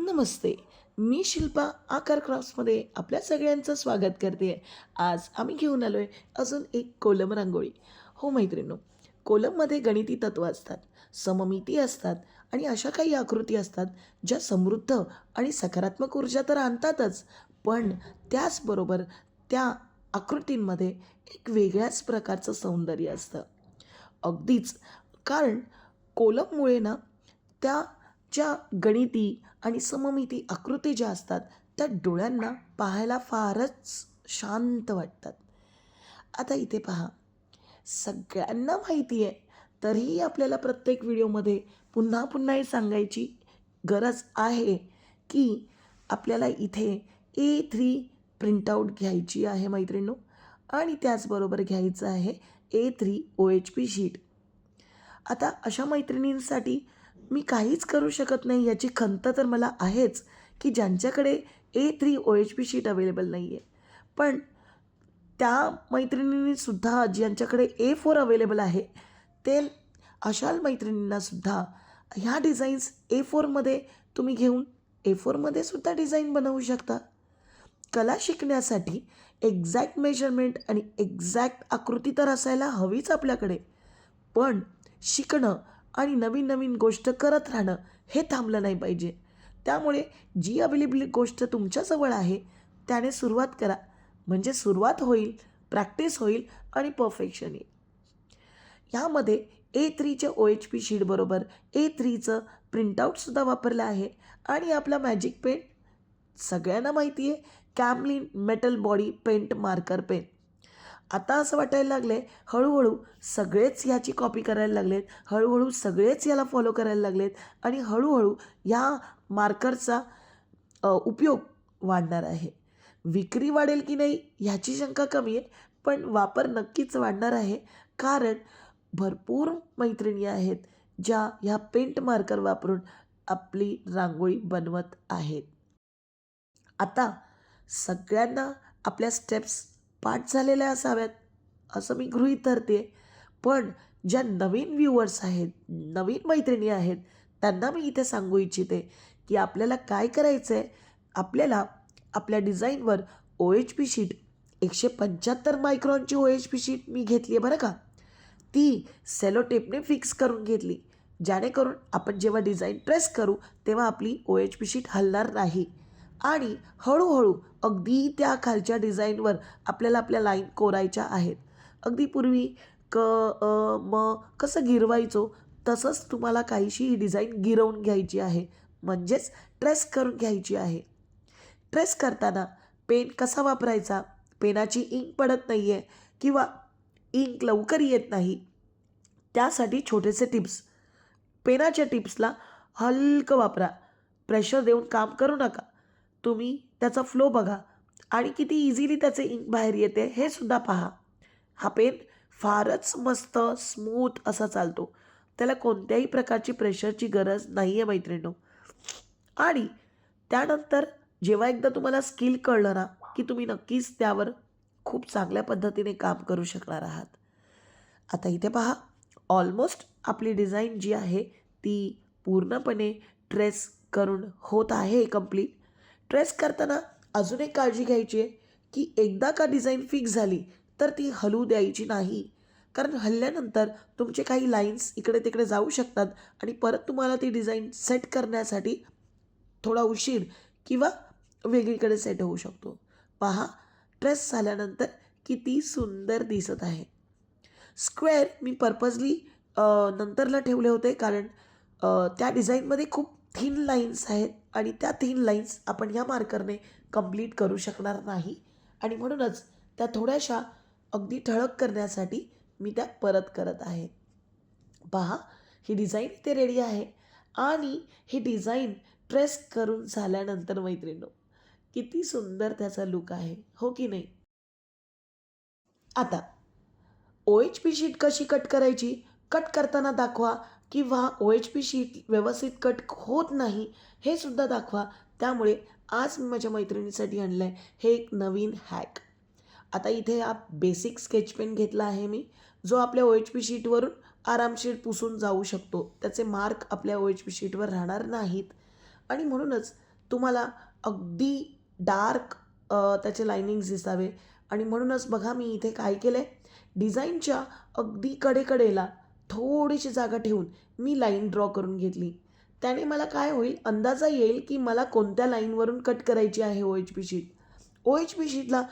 नमस्ते. मी शिल्पा आकार क्राफ्ट्समध्ये आपल्या सगळ्यांचं स्वागत करते. आज आम्ही घेऊन आलो आहे अजून एक कोलम रांगोळी. हो मैत्रिणो कोलममध्ये गणिती तत्त्व असतात सममिती असतात आणि अशा काही आकृती असतात ज्या समृद्ध आणि सकारात्मक ऊर्जा तर आणतातच पण त्याचबरोबर त्या आकृतींमध्ये एक वेगळ्याच प्रकारचं सौंदर्य असतं. अगदीच कारण कोलममुळे ना त्या ज्या गणिती आणि सममिती आकृती ज्या असतात त्या डोळ्यांना पाहायला फारच शांत वाटतात. आता इथे पहा. सगळ्यांना माहिती आहे. तरीही आपल्याला प्रत्येक व्हिडिओमध्ये पुन्हा पुन्हा हे सांगायची गरज आहे की आपल्याला इथे ए थ्री प्रिंटआउट घ्यायची आहे मैत्रिणींनो. आणि त्याचबरोबर घ्यायचं आहे A three O H P sheet आता अशा मैत्रिणींसाठी मी काहीच करू शकत नाही याची खंत तर मला आहेच की ज्यांच्याकडे A three O H P sheet available नाही आहे पण त्या मैत्रिणींनीसुद्धा ज्यांच्याकडे ए फोर अवेलेबल आहे ते अशा मैत्रिणींनासुद्धा ह्या डिझाईन्स ए फोरमध्ये तुम्ही घेऊन ए फोरमध्ये सुद्धा डिझाईन बनवू शकता. कला शिकण्यासाठी एक्झॅक्ट मेजरमेंट आणि एक्झॅक्ट आकृती तर असायला हवीच आपल्याकडे पण शिकणं आणि नवीन नवीन गोष्ट करत राहणं हे थांबलं नाही पाहिजे. त्यामुळे जी अवेलेबल गोष्ट तुमच्याजवळ आहे त्याने सुरुवात करा. म्हणजे सुरुवात होईल प्रॅक्टिस होईल आणि परफेक्शन येईल. ह्यामध्ये ए थ्रीच्या ओ एच पी शीटबरोबर ए थ्रीचं प्रिंटआउटसुद्धा वापरलं आहे. आणि आपला मॅजिक पेन सगळ्यांना माहिती आहे Camlin metal body paint marker pen आता असं वाटायला लागलं आहे हळूहळू सगळेच ह्याची कॉपी करायला लागलेत हळूहळू सगळेच याला फॉलो करायला लागलेत आणि हळूहळू या मार्करचा उपयोग वाढणार आहे. विक्री वाढेल की नाही ह्याची शंका कमी आहे पण वापर नक्कीच वाढणार आहे. कारण भरपूर मैत्रिणी आहेत ज्या ह्या पेंट मार्कर वापरून आपली रांगोळी बनवत आहेत. आता सगळ्यांना आपल्या स्टेप्स पाठ झालेल्या असाव्यात असं मी गृहीत धरते. पण ज्या नवीन व्ह्युअर्स आहेत नवीन मैत्रिणी आहेत त्यांना मी इथे सांगू इच्छिते की आपल्याला काय करायचं आहे आपल्याला आपल्या डिझाईनवर ओ एच पी शीट एकशे पंच्याहत्तर मायक्रॉनची ओ एच पी शीट मी घेतली आहे बरं का? ती सेलो टेपने फिक्स करून घेतली. जेणेकरून आपण जेव्हा डिझाईन प्रेस करू तेव्हा आपली ओ एच पी शीट हलणार नाही. आणि हळूहळू अगदी त्या खालच्या डिझाईनवर आपल्याला आपल्या लाईन कोरायच्या आहेत. अगदी पूर्वी क म कसं गिरवायचो तसंच तुम्हाला काहीशी ही डिझाईन गिरवून घ्यायची आहे. म्हणजेच ट्रेस करून घ्यायची आहे. ट्रेस करताना पेन कसा वापरायचा? पेनाची इंक पडत नाही आहे किंवा इंक लवकर येत नाही. त्यासाठी छोटेसे टिप्स. पेनाच्या टिप्सला हलकं वापरा. प्रेशर देऊन काम करू नका. तुम्ही त्याचा फ्लो बघा आणि किती इझिली त्याचे इंक बाहेर येते हे सुद्धा पहा. हा पेन फारच मस्त स्मूथ असा चालतो. त्याला कोणत्याही प्रकारची प्रेशरची गरज नाही आहे मैत्रिणीनो. आणि त्यानंतर जेव्हा एकदा तुम्हाला स्किल कळलं ना की तुम्ही नक्कीच त्यावर खूप चांगल्या पद्धतीने काम करू शकणार आहात. आता इथे पहा ऑलमोस्ट आपली डिझाईन जी आहे ती पूर्णपणे ट्रेस करून होत आहे कंप्लीट ट्रेस करताना अजून एक काळजी घ्यायची आहे की एकदा का डिझाईन फिक्स झाली तर ती हलू द्यायची नाही. कारण हल्ल्यानंतर तुमचे काही लाईन्स इकडे तिकडे जाऊ शकतात आणि परत तुम्हाला ती डिझाईन सेट करण्यासाठी थोडा उशीर किंवा वेगळीकडे सेट होऊ शकतो. पहा ट्रेस झाल्यानंतर किती सुंदर दिसत आहे. स्क्वेअर मी पर्पजली नंतरला ठेवले होते कारण त्या डिझाईनमध्ये खूप थिन लाईन्स आहेत. आणि त्या तीन लाईन्स आपण या मार्करने कंप्लीट करू शकणार नाही. आणि म्हणूनच त्या थोड्याशा अगदी ठळक करण्यासाठी मी त्या परत करत आहे. पहा ही डिझाईन इथे रेडी आहे. आणि ही डिझाईन प्रेस करून झाल्यानंतर मैत्रिणींनो किती सुंदर त्याचा लुक आहे. हो की नाही? आता ओ एच पी शीट कशी कट करायची? कट करताना दाखवा. किंवा ओ एच पी शीट व्यवस्थित कट होत नाही हे सुद्धा दाखवा. त्यामुळे आज मी माझ्या मैत्रिणीसाठी आणलं आहे हे एक नवीन हॅक. आता इथे हा बेसिक स्केच पेन घेतला आहे मी जो आपल्या ओ एच पी शीटवरून आरामशीर पुसून जाऊ शकतो. त्याचे मार्क आपल्या ओ एच पी शीटवर राहणार नाहीत. आणि म्हणूनच तुम्हाला अगदी डार्क त्याचे लायनिंग्स दिसावे. आणि म्हणूनच बघा मी इथे काय केलं आहे डिझाईनच्या अगदी कडेकडेला थोडीशी जागा ठेवून मी लाईन ड्रॉ करून घेतली. त्याने मला काय होईल अंदाजा येईल की मला कोणत्या लाईनवरून कट करायची आहे O H P sheet O H P शीटला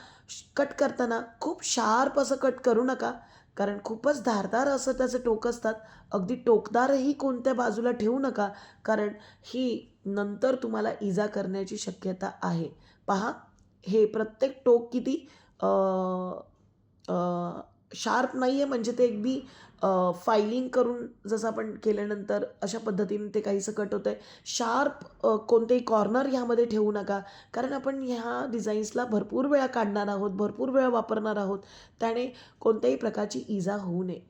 cut करताना खूप शार्प असं कट करू नका कारण खूपच धारदार असं त्याचं टोक असतात. अगदी टोकदारही कोणत्या बाजूला ठेवू नका कारण ही नंतर तुम्हाला इजा करण्याची शक्यता आहे. पहा हे प्रत्येक टोक किती शार्प नाही आहे म्हणजे ते अगदी फायलिंग करून जसं आपण केल्यानंतर अशा पद्धतीने ते काहीसं कट होतं आहे शार्प कोणतेही कॉर्नर ह्यामध्ये ठेवू नका. कारण आपण ह्या डिझाईन्सला भरपूर वेळा काढणार आहोत भरपूर वेळा वापरणार आहोत. त्याने कोणत्याही प्रकारची इजा होऊ नये.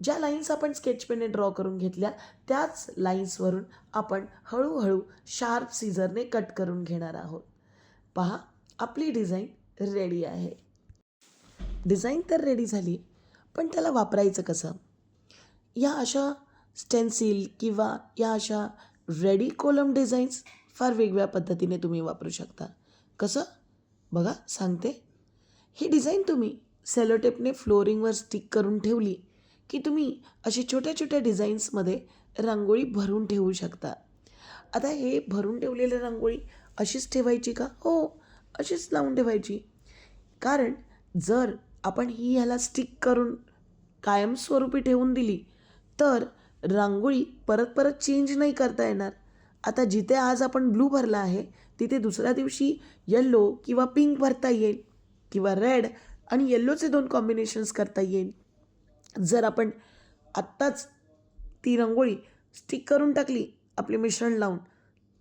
ज्या लाईन्स आपण स्केच पेनने ड्रॉ करून घेतल्या त्याच लाईन्सवरून आपण हळूहळू शार्प सीझरने कट करून घेणार आहोत. पहा आपली डिझाईन रेडी आहे. डिझाईन तर रेडी झाली पण त्याला वापरायचं कसं? या अशा स्टेन्सिल किंवा या अशा रेडी कोलम डिझाईन्स फार वेगवेगळ्या पद्धतीने तुम्ही वापरू शकता. कसं? बघा सांगते. ही डिझाईन तुम्ही सेलोटेपने फ्लोरिंगवर स्टिक करून ठेवली की तुम्ही अशी छोट्या छोट्या डिझाईन्समध्ये रांगोळी भरून ठेवू शकता. आता हे भरून ठेवलेली रांगोळी अशीच ठेवायची का? हो अशीच लावून ठेवायची. कारण जर आपण ही ह्याला स्टिक करून कायमस्वरूपी ठेवून दिली तर रांगोळी परत परत चेंज नाही करता येणार. आता जिथे आज आपण ब्लू भरला आहे तिथे दुसऱ्या दिवशी येल्लो किंवा पिंक भरता येईल किंवा रेड आणि येल्लोचे दोन कॉम्बिनेशन्स करता येईल. जर आपण आत्ताच ती रांगोळी स्टिक करून टाकली आपले मिश्रण लावून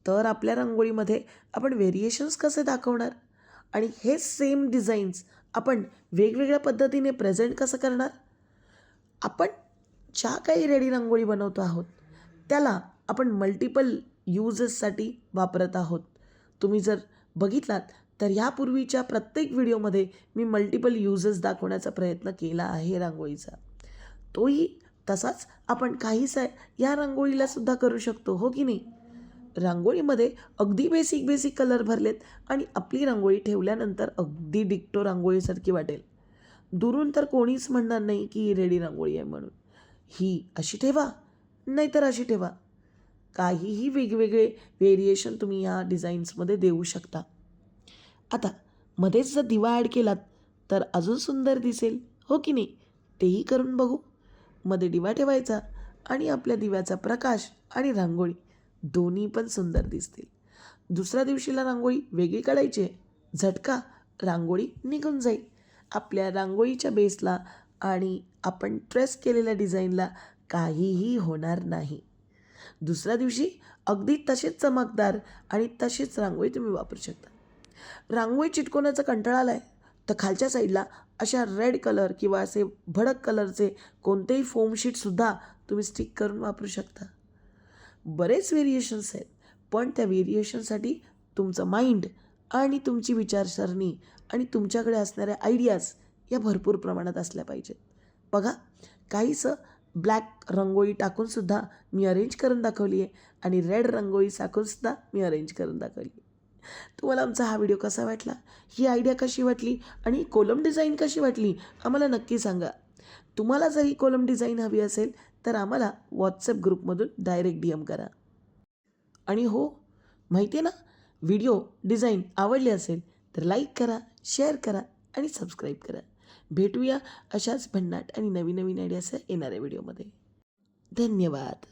तर आपल्या रांगोळीमध्ये आपण व्हेरिएशन्स कसे दाखवणार? आणि हे सेम डिझाईन्स आपण वेगवेगळ्या पद्धतीने प्रेझेंट कसं करणार? आपण ज्या काही रेडी रांगोळी बनवतो आहोत त्याला आपण मल्टिपल यूजेससाठी वापरत आहोत. तुम्ही जर बघितलात तर ह्यापूर्वीच्या प्रत्येक व्हिडिओमध्ये मी मल्टिपल यूजेस दाखवण्याचा प्रयत्न केला आहे रांगोळीचा. तोही तसाच आपण काहीसा या रांगोळीलासुद्धा करू शकतो हो की नाही? रांगोळीमध्ये अगदी बेसिक बेसिक कलर भरलेत आणि आपली रांगोळी ठेवल्यानंतर अगदी डिक्टो रांगोळीसारखी वाटेल. दुरून तर कोणीच म्हणणार नाही की ही रेडी रांगोळी आहे म्हणून. ही अशी ठेवा नाहीतर अशी ठेवा. काहीही वेगवेगळे व्हेरिएशन तुम्ही या डिझाईन्समध्ये देऊ शकता. आता मध्येच जर दिवा ॲड केलात तर अजून सुंदर दिसेल हो की नाही? तेही करून बघू. मध्ये दिवा ठेवायचा आणि आपल्या दिव्याचा प्रकाश आणि रांगोळी दोन्ही पण सुंदर दिसतील. दुसऱ्या दिवशीला रांगोळी वेगळी काढायची आहे. झटका रांगोळी निघून जाईल. आपल्या रांगोळीच्या बेसला आणि आपण ट्रेस केलेल्या डिझाईनला काहीही होणार नाही. दुसऱ्या दिवशी अगदी तसेच चमकदार आणि तशीच रांगोळी तुम्ही वापरू शकता. रांगोळी चिटकवण्याचा कंटाळा आला आहे तर खालच्या साईडला अशा रेड कलर किंवा असे भडक कलरचे कोणतेही फोम शीटसुद्धा तुम्ही स्टिक करून वापरू शकता. बरेच व्हेरिएशन्स आहेत. पण त्या व्हेरिएशनसाठी तुमचं माइंड आणि तुमची विचारसरणी आणि तुमच्याकडे असणाऱ्या आयडियाज या भरपूर प्रमाणात असल्या पाहिजेत. बघा काहीसं ब्लॅक रंगोळी टाकूनसुद्धा मी अरेंज करून दाखवली आहे आणि रेड रंगोळी टाकूनसुद्धा मी अरेंज करून दाखवली तुम्हाला आमचा हा व्हिडिओ कसा वाटला? ही आयडिया कशी वाटली? आणि कोलम डिझाईन कशी वाटली? आम्हाला नक्की सांगा. तुम्हाला जर ही कोलम डिझाईन हवी असेल तर आम्हाला व्हॉट्सअप ग्रुपमधून डायरेक्ट डी एम करा. आणि हो माहिती आहे ना व्हिडिओ डिझाईन आवडली असेल तर लाईक करा शेअर करा आणि सबस्क्राईब करा. भेटूया अशाच भन्नाट आणि नवीन नवीन आयडियासह येणाऱ्या व्हिडिओमध्ये धन्यवाद.